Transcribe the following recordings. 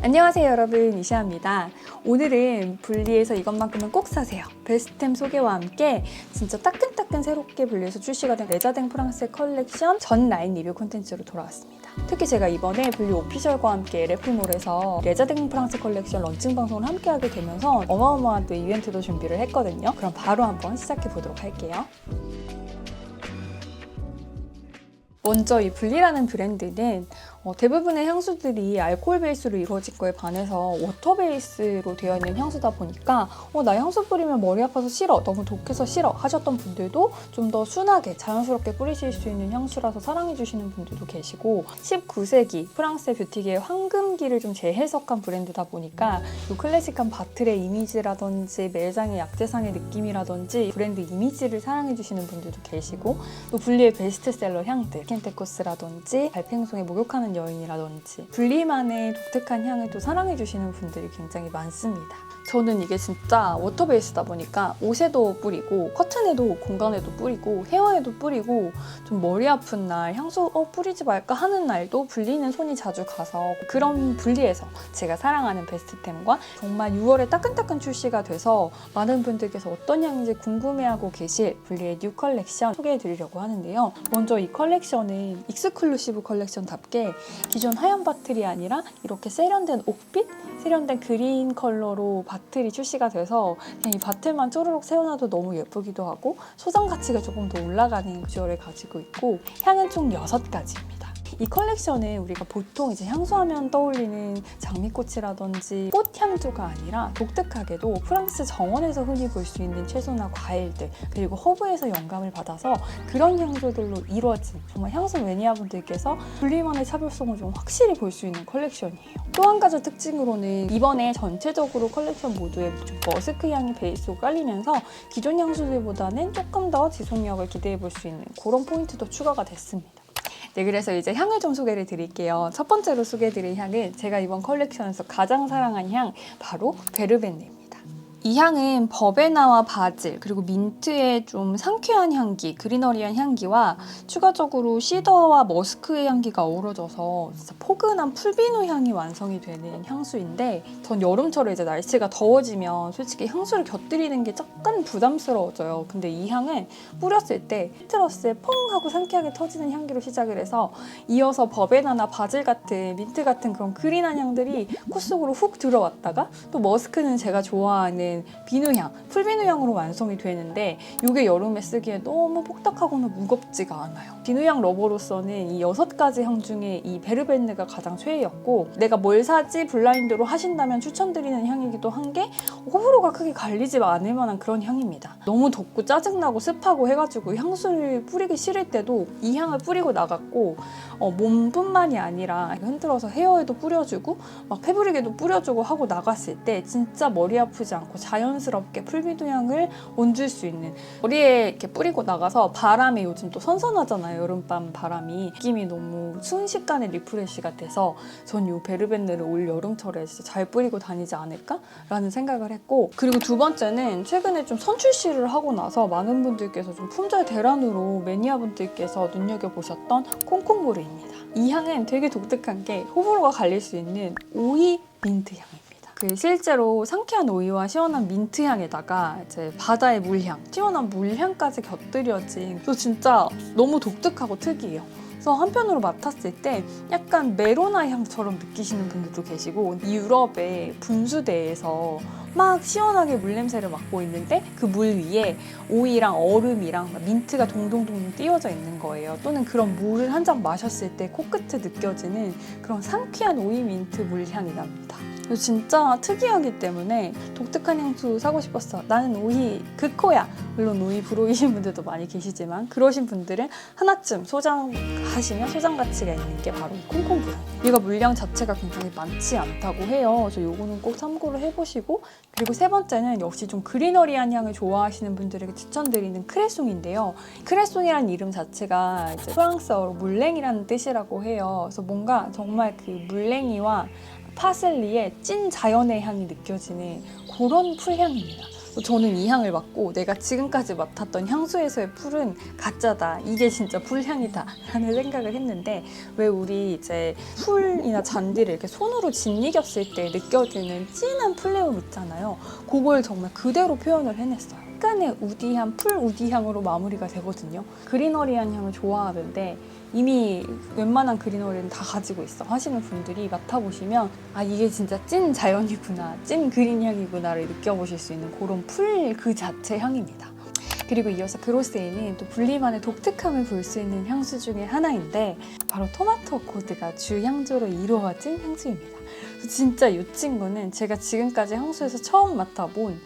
안녕하세요 여러분 이시아입니다. 오늘은 분리해서 이것만큼은 꼭 사세요. 베스템 소개와 함께 진짜 따끈따끈 새롭게 분리해서 출시가 된 레자댕 프랑스 컬렉션 전 라인 리뷰 콘텐츠로 돌아왔습니다. 특히 제가 이번에 분리 오피셜과 함께 LF몰에서 레자댕 프랑스 컬렉션 런칭 방송을 함께 하게 되면서 어마어마한 또 이벤트도 준비를 했거든요. 그럼 바로 한번 시작해 보도록 할게요. 먼저 이 분리라는 브랜드는 어, 대부분의 향수들이 알코올 베이스로 이루어진 거에 반해서 워터 베이스로 되어 있는 향수다 보니까 어, 나 향수 뿌리면 머리 아파서 싫어, 너무 독해서 싫어 하셨던 분들도 좀 더 순하게 자연스럽게 뿌리실 수 있는 향수라서 사랑해 주시는 분들도 계시고 19세기 프랑스의 뷰티계의 황금기를 좀 재해석한 브랜드다 보니까 이 클래식한 바틀의 이미지라든지 매장의 약재상의 느낌이라든지 브랜드 이미지를 사랑해 주시는 분들도 계시고 또 분리의 베스트셀러 향들 켄테코스라든지 발팽송의 목욕하는 여인이라든지 분리만의 독특한 향을 또 사랑해 주시는 분들이 굉장히 많습니다. 저는 이게 진짜 워터 베이스다 보니까 옷에도 뿌리고 커튼에도 공간에도 뿌리고 헤어에도 뿌리고 좀 머리 아픈 날 향수 어 뿌리지 말까 하는 날도 분리는 손이 자주 가서 그런 분리에서 제가 사랑하는 베스트템과 정말 6월에 따끈따끈 출시가 돼서 많은 분들께서 어떤 향인지 궁금해하고 계실 분리의 뉴 컬렉션 소개해 드리려고 하는데요. 먼저 이 컬렉션은 익스클루시브 컬렉션답게 기존 하얀 바틀이 아니라 이렇게 세련된 옥빛, 세련된 그린 컬러로 바 틀이 출시가 돼서 그냥 이 바틀만 쪼르륵 세워놔도 너무 예쁘기도 하고 소장 가치가 조금 더 올라가는 비주얼을 가지고 있고 향은 총 6가지입니다. 이 컬렉션은 우리가 보통 이제 향수하면 떠올리는 장미꽃이라든지 꽃향주가 아니라 독특하게도 프랑스 정원에서 흔히 볼 수 있는 채소나 과일들 그리고 허브에서 영감을 받아서 그런 향수들로 이루어진 정말 향수 매니아분들께서 분리만의 차별성을 좀 확실히 볼 수 있는 컬렉션이에요. 또 한 가지 특징으로는 이번에 전체적으로 컬렉션 모두에 좀 머스크 향이 베이스로 깔리면서 기존 향수들보다는 조금 더 지속력을 기대해 볼 수 있는 그런 포인트도 추가가 됐습니다. 네, 그래서 이제 향을 좀 소개를 드릴게요. 첫 번째로 소개해드릴 향은 제가 이번 컬렉션에서 가장 사랑한 향, 바로 베르벤네입니다. 이 향은 버베나와 바질 그리고 민트의 좀 상쾌한 향기, 그리너리한 향기와 추가적으로 시더와 머스크의 향기가 어우러져서 진짜 포근한 풀비누 향이 완성이 되는 향수인데 전 여름철에 이제 날씨가 더워지면 솔직히 향수를 곁들이는 게 약간 부담스러워져요. 근데 이 향은 뿌렸을 때 시트러스에 퐁 하고 상쾌하게 터지는 향기로 시작을 해서 이어서 버베나나 바질 같은 민트 같은 그런 그린한 향들이 코 속으로 훅 들어왔다가 또 머스크는 제가 좋아하는 비누향, 풀비누향으로 완성이 되는데 이게 여름에 쓰기에 너무 뻑딱하거나 무겁지가 않아요. 비누향 러버로서는 이 여섯 가지 향 중에 이 베르벤느가 가장 최애였고 내가 뭘 사지 블라인드로 하신다면 추천드리는 향이기도 한 게 호불호가 크게 갈리지 않을 만한 그런 향입니다. 너무 덥고 짜증나고 습하고 해가지고 향수를 뿌리기 싫을 때도 이 향을 뿌리고 나갔고 어, 몸뿐만이 아니라 흔들어서 헤어에도 뿌려주고 막 패브릭에도 뿌려주고 하고 나갔을 때 진짜 머리 아프지 않고 자연스럽게 풀비누 향을 얹을 수 있는 머리에 이렇게 뿌리고 나가서 바람이 요즘 또 선선하잖아요 여름밤 바람이 느낌이 너무 순식간에 리프레시가 돼서 전 이 베르벤느를 올 여름철에 진짜 잘 뿌리고 다니지 않을까라는 생각을 했고 그리고 두 번째는 최근에 좀 선출시를 하고 나서 많은 분들께서 좀 품절 대란으로 매니아분들께서 눈여겨보셨던 콩콩보르입니다 이 향은 되게 독특한 게 호불호가 갈릴 수 있는 오이 민트 향입니다. 그 실제로 상쾌한 오이와 시원한 민트 향에다가 이제 바다의 물향, 시원한 물향까지 곁들여진 또 진짜 너무 독특하고 특이해요. 그래서 한편으로 맡았을 때 약간 메로나 향처럼 느끼시는 분들도 계시고 이 유럽의 분수대에서 막 시원하게 물 냄새를 맡고 있는데 그 물 위에 오이랑 얼음이랑 민트가 동동동 띄워져 있는 거예요. 또는 그런 물을 한 잔 마셨을 때 코끝에 느껴지는 그런 상쾌한 오이 민트 물향이 납니다. 진짜 특이하기 때문에 독특한 향수 사고 싶었어. 나는 오이 극코야. 물론 오이 불호이신 분들도 많이 계시지만 그러신 분들은 하나쯤 소장하시면 소장 가치가 있는 게 바로 이 콩콩브라. 얘가 물량 자체가 굉장히 많지 않다고 해요. 그래서 요거는 꼭 참고를 해보시고 그리고 세 번째는 역시 좀 그리너리한 향을 좋아하시는 분들에게 추천드리는 크레송인데요. 크레송이라는 이름 자체가 프랑스어로 물냉이라는 뜻이라고 해요. 그래서 뭔가 정말 그 물냉이와 파슬리의 찐 자연의 향이 느껴지는 그런 풀향입니다. 저는 이 향을 맡고 내가 지금까지 맡았던 향수에서의 풀은 가짜다. 이게 진짜 풀향이다. 라는 생각을 했는데 왜 우리 이제 풀이나 잔디를 이렇게 손으로 짓이겼을 때 느껴지는 진한 플레움 있잖아요. 그걸 정말 그대로 표현을 해냈어요. 약간의 우디향, 풀 우디향으로 마무리가 되거든요. 그리너리한 향을 좋아하는데 이미 웬만한 그리너리는 다 가지고 있어. 하시는 분들이 맡아보시면 아 이게 진짜 찐 자연이구나 찐 그린 향이구나를 느껴보실 수 있는 그런 풀 그 자체 향입니다. 그리고 이어서 그로세이는 또 분리만의 독특함을 볼 수 있는 향수 중에 하나인데 바로 토마토 코드가 주향조로 이루어진 향수입니다. 진짜 이 친구는 제가 지금까지 향수에서 처음 맡아본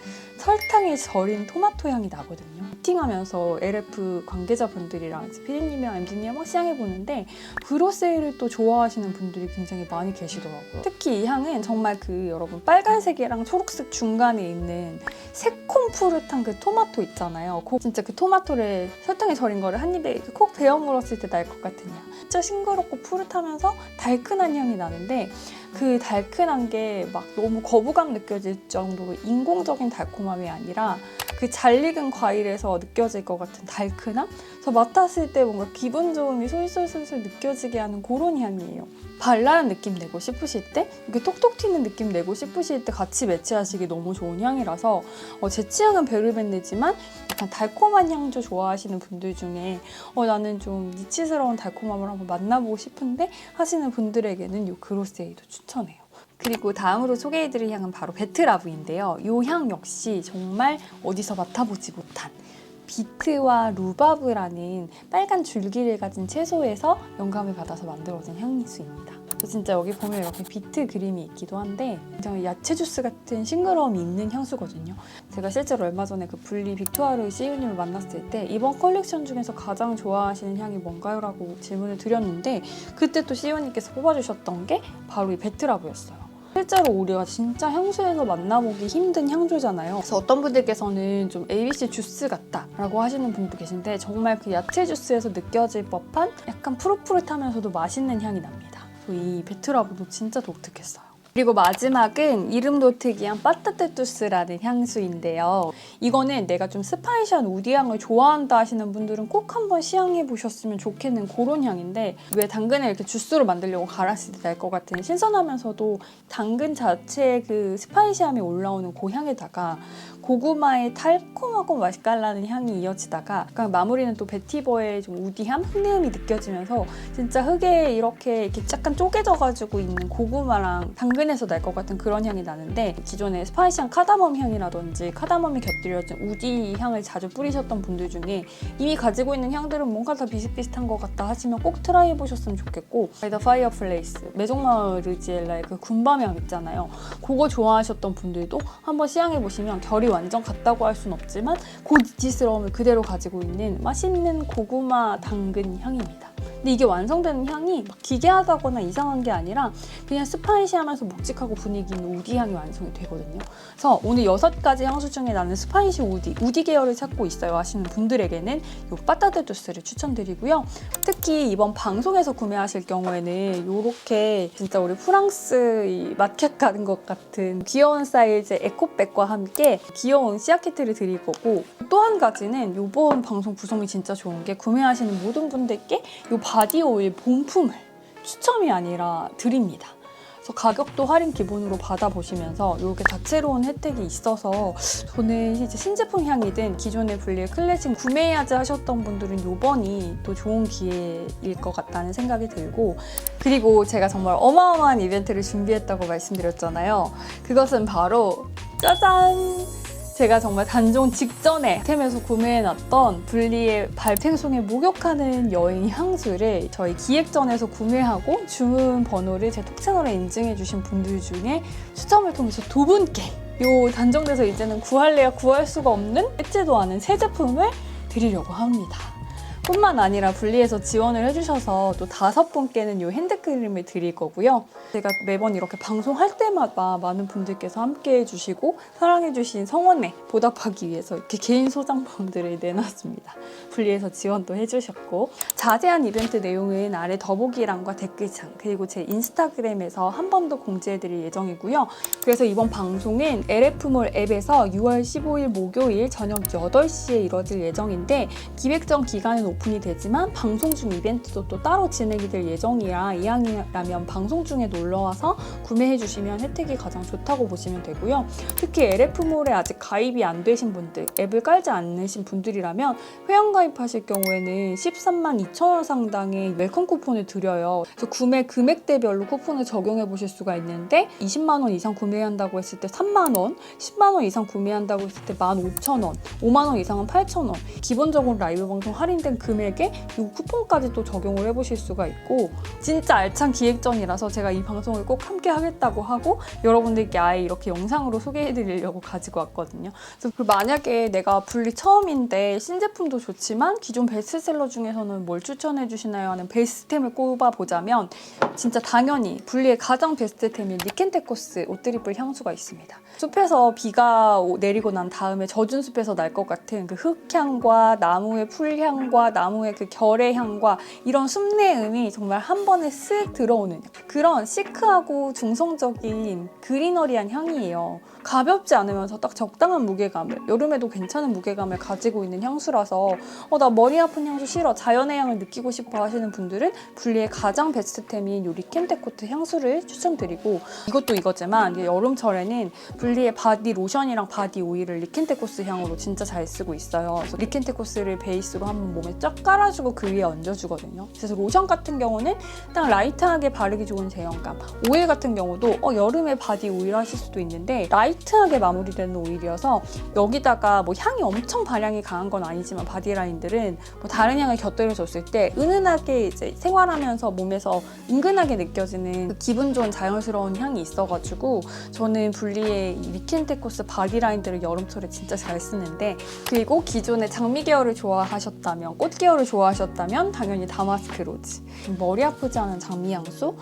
설탕에 절인 토마토 향이 나거든요. 미팅하면서 LF 관계자분들이랑 피디님이랑 MD님이랑 막 시향해 보는데 그로세이를 또 좋아하시는 분들이 굉장히 많이 계시더라고요. 특히 이 향은 정말 그 여러분 빨간색이랑 초록색 중간에 있는 새콤푸릇한 그 토마토 있잖아요. 그 진짜 그 토마토를 설탕에 절인 거를 한 입에 콕 베어 물었을 때 날 것 같은 향. 진짜 싱그럽고 푸릇하면서 달큰한 향이 나는데 그 달큰한 게 막 너무 거부감 느껴질 정도로 인공적인 달콤함 이 아니라 그 잘 익은 과일에서 느껴질 것 같은 달큰함? 그래서 맡았을 때 뭔가 기분 좋음이 솔솔솔솔 느껴지게 하는 그런 향이에요. 발랄한 느낌 내고 싶으실 때, 이렇게 톡톡 튀는 느낌 내고 싶으실 때 같이 매치하시기 너무 좋은 향이라서 어, 제 취향은 베르벤데지만 약간 달콤한 향조 좋아하시는 분들 중에 어, 나는 좀 니치스러운 달콤함을 한번 만나보고 싶은데 하시는 분들에게는 이 그로세이도 추천해요. 그리고 다음으로 소개해드릴 향은 바로 베트라브인데요. 이 향 역시 정말 어디서 맡아보지 못한 비트와 루바브라는 빨간 줄기를 가진 채소에서 영감을 받아서 만들어진 향수입니다. 저 진짜 여기 보면 이렇게 비트 그림이 있기도 한데 굉장히 야채 주스 같은 싱그러움이 있는 향수거든요. 제가 실제로 얼마 전에 그 분리 빅토아르 CEO님을 만났을 때 이번 컬렉션 중에서 가장 좋아하시는 향이 뭔가요? 라고 질문을 드렸는데 그때 또 CEO님께서 뽑아주셨던 게 바로 이 베트라브였어요. 실제로 우리가 진짜 향수에서 만나보기 힘든 향조잖아요. 그래서 어떤 분들께서는 좀 ABC 주스 같다라고 하시는 분도 계신데 정말 그 야채 주스에서 느껴질 법한 약간 푸릇푸릇하면서도 맛있는 향이 납니다. 이 베트라브도 진짜 독특했어요. 그리고 마지막은 이름도 특이한 빠따테투스라는 향수인데요. 이거는 내가 좀 스파이시한 우디향을 좋아한다 하시는 분들은 꼭 한번 시향해 보셨으면 좋겠는 그런 향인데 왜 당근을 이렇게 주스로 만들려고 갈았을 때 날 것 같은 신선하면서도 당근 자체의 그 스파이시함이 올라오는 그 향에다가 고구마의 달콤하고 맛깔나는 향이 이어지다가 약간 마무리는 또 베티버의 좀 우디함, 흙내음이 느껴지면서 진짜 흙에 이렇게, 이렇게 약간 쪼개져가지고 있는 고구마랑 당근에서 날 것 같은 그런 향이 나는데 기존에 스파이시한 카다멈 향이라든지 카다멈이 곁들여진 우디 향을 자주 뿌리셨던 분들 중에 이미 가지고 있는 향들은 뭔가 다 비슷비슷한 것 같다 하시면 꼭 트라이 해보셨으면 좋겠고 더 파이어플레이스 메종마을 르지엘라의 그 군밤향 있잖아요. 그거 좋아하셨던 분들도 한번 시향해보시면 결이 완전 같다고 할순 없지만 그 니치스러움을 그대로 가지고 있는 맛있는 고구마 당근 향입니다. 근데 이게 완성되는 향이 막 기괴하다거나 이상한 게 아니라 그냥 스파이시하면서 묵직하고 분위기 있는 우디 향이 완성이 되거든요. 그래서 오늘 여섯 가지 향수 중에 나는 스파이시 우디, 우디 계열을 찾고 있어요 하시는 분들에게는 이 빠따드 주스를 추천드리고요. 특히 이번 방송에서 구매하실 경우에는 이렇게 진짜 우리 프랑스 이 마켓 가는 것 같은 귀여운 사이즈의 에코백과 함께 귀여운 씨앗키트를 드릴 거고 또 한 가지는 이번 방송 구성이 진짜 좋은 게 구매하시는 모든 분들께 이 바디 오일 본품을 추첨이 아니라 드립니다. 그래서 가격도 할인 기본으로 받아보시면서 이렇게 다채로운 혜택이 있어서 저는 이제 신제품 향이든 기존의 분리의 클래식 구매해야지 하셨던 분들은 이번이 또 좋은 기회일 것 같다는 생각이 들고 그리고 제가 정말 어마어마한 이벤트를 준비했다고 말씀드렸잖아요. 그것은 바로 짜잔! 제가 정말 단종 직전에 템에서 구매해놨던 분리의 발팽송에 목욕하는 여인 향수를 저희 기획전에서 구매하고 주문 번호를 제 톡 채널에 인증해주신 분들 중에 추첨을 통해서 두 분께 요 단종돼서 이제는 구할래야 구할 수가 없는 뺏지도 않은 새 제품을 드리려고 합니다. 뿐만 아니라 분리해서 지원을 해주셔서 또 다섯 분께는 이 핸드크림을 드릴 거고요. 제가 매번 이렇게 방송할 때마다 많은 분들께서 함께 해주시고 사랑해주신 성원에 보답하기 위해서 이렇게 개인 소장품들을 내놨습니다. 분리해서 지원도 해주셨고 자세한 이벤트 내용은 아래 더보기란과 댓글창 그리고 제 인스타그램에서 한 번 더 공지해드릴 예정이고요. 그래서 이번 방송은 LF몰 앱에서 6월 15일 목요일 저녁 8시에 이뤄질 예정인데 기획전 기간은 오픈이 되지만 방송 중 이벤트도 또 따로 진행이 될 예정이라 이왕이라면 방송 중에 놀러와서 구매해 주시면 혜택이 가장 좋다고 보시면 되고요. 특히 LF몰에 아직 가입이 안 되신 분들, 앱을 깔지 않으신 분들이라면 회원 가입하실 경우에는 13만 2천 원 상당의 웰컴 쿠폰을 드려요. 그래서 구매 금액대별로 쿠폰을 적용해 보실 수가 있는데 20만 원 이상 구매한다고 했을 때 3만 원, 10만 원 이상 구매한다고 했을 때 15,000원, 5만 원 이상은 8,000원. 기본적으로 라이브 방송 할인된 금액에 이 쿠폰까지 또 적용을 해보실 수가 있고 진짜 알찬 기획전이라서 제가 이 방송을 꼭 함께 하겠다고 하고 여러분들께 아예 이렇게 영상으로 소개해드리려고 가지고 왔거든요. 그래서 그 만약에 내가 분리 처음인데 신제품도 좋지만 기존 베스트셀러 중에서는 뭘 추천해 주시나요 하는 베스트템을 꼽아보자면 진짜 당연히 분리의 가장 베스트템인 리켄테코스 옷드리블 향수가 있습니다. 숲에서 비가 오- 내리고 난 다음에 젖은 숲에서 날 것 같은 그 흙향과 나무의 풀향과 나무의 그 결의 향과 이런 숲내음이 정말 한 번에 쓱 들어오는 그런 시크하고 중성적인 그리너리한 향이에요. 가볍지 않으면서 딱 적당한 무게감을 여름에도 괜찮은 무게감을 가지고 있는 향수라서 어 나 머리 아픈 향수 싫어 자연의 향을 느끼고 싶어 하시는 분들은 분리의 가장 베스트템인 요 리켄테코트 향수를 추천드리고 이것도 이거지만 여름철에는 분리의 바디 로션이랑 바디 오일을 리켄테코스 향으로 진짜 잘 쓰고 있어요. 그래서 리켄테코스를 베이스로 한번 몸에 쫙 깔아주고 그 위에 얹어주거든요. 그래서 로션 같은 경우는 딱 라이트하게 바르기 좋은 제형감. 오일 같은 경우도 어, 여름에 바디 오일 하실 수도 있는데 라이트하게 마무리되는 오일이어서 여기다가 뭐 향이 엄청 발향이 강한 건 아니지만 바디라인들은 뭐 다른 향을 곁들여줬을 때 은은하게 이제 생활하면서 몸에서 은근하게 느껴지는 그 기분 좋은 자연스러운 향이 있어가지고 저는 분리의 이 리켄테코스 바디라인들을 여름철에 진짜 잘 쓰는데 그리고 기존에 장미 계열을 좋아하셨다면 꽃 계열을 좋아하셨다면 당연히 다마스크 로즈 머리 아프지 않은 장미 향수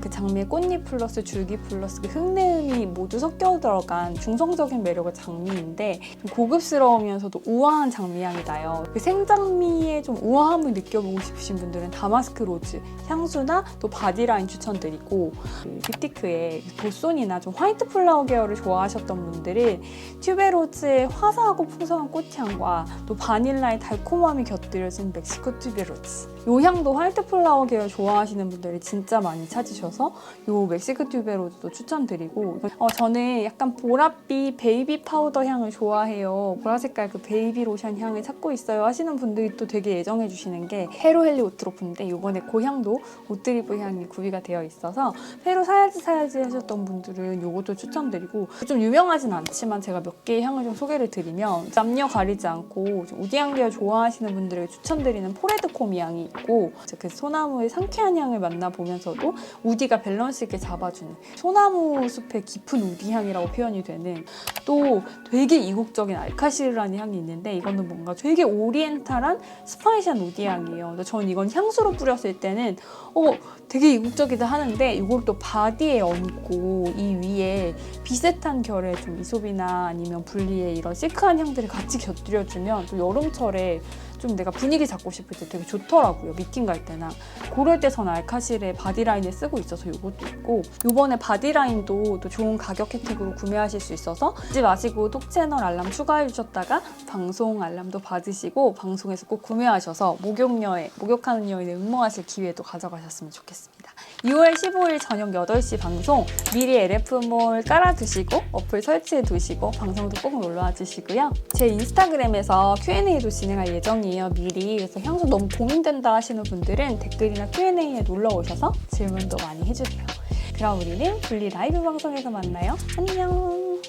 그 장미의 꽃잎 플러스 줄기 플러스 그 흙내음이 모두 섞여 들어간 중성적인 매력의 장미인데 고급스러우면서도 우아한 장미 향이 나요. 그 생장미의 좀 우아함을 느껴보고 싶으신 분들은 다마스크 로즈 향수나 또 바디라인 추천드리고 그 뷰티크의 도손이나 좀 화이트 플라워 계열을 좋아하셨던 분들은 튜베로즈의 화사하고 풍성한 꽃향과 또 바닐라의 달콤함이 곁들여진 멕시코 튜베로즈 이 향도 화이트 플라워 계열 좋아하시는 분들이 진짜 많이 찾으셔서 이 멕시코 튜베로즈도 추천드리고 어, 저는 약간 보랏빛 베이비 파우더 향을 좋아해요. 보라 색깔 그 베이비 로션 향을 찾고 있어요 하시는 분들이 또 되게 애정해 주시는 게 페로 헬리 오트로프인데 이번에 그 향도 오트리브 향이 구비가 되어 있어서 페로 사야지 사야지 하셨던 분들은 이것도 추천드리고 좀 유명하진 않지만 제가 몇 개의 향을 좀 소개를 드리면 남녀 가리지 않고 좀 우디향 계열 좋아하시는 분들에게 추천 드리는 포레드코미 향이 있고 그 소나무의 상쾌한 향을 만나보면서도 우디가 밸런스 있게 잡아주는 소나무 숲의 깊은 우디 향이라고 표현이 되는 또 되게 이국적인 알카시르라는 향이 있는데 이거는 뭔가 되게 오리엔탈한 스파이시한 우디 향이에요. 저는 이건 향수로 뿌렸을 때는 어 되게 이국적이다 하는데 이걸 또 바디에 얹고 이 위에 비슷한 결의 좀 이솝이나 아니면 분리의 이런 시크한 향들을 같이 곁들여주면 또 여름철에 좀 내가 분위기 잡고 싶을 때 되게 좋더라고요. 미팅 갈 때나. 그럴 때 전 알카실의 바디라인을 쓰고 있어서 이것도 있고 이번에 바디라인도 또 좋은 가격 혜택으로 구매하실 수 있어서 잊지 마시고 톡 채널 알람 추가해 주셨다가 방송 알람도 받으시고 방송에서 꼭 구매하셔서 목욕녀에 목욕하는 여인을 응모하실 기회도 가져가셨으면 좋겠습니다. 6월 15일 저녁 8시 방송 미리 LF몰 깔아두시고 어플 설치해 두시고 방송도 꼭 놀러와 주시고요. 제 인스타그램에서 Q&A도 진행할 예정이에요. 미리 그래서 향수 너무 고민된다 하시는 분들은 댓글이나 Q&A에 놀러 오셔서 질문도 많이 해주세요. 그럼 우리는 분리 라이브 방송에서 만나요. 안녕.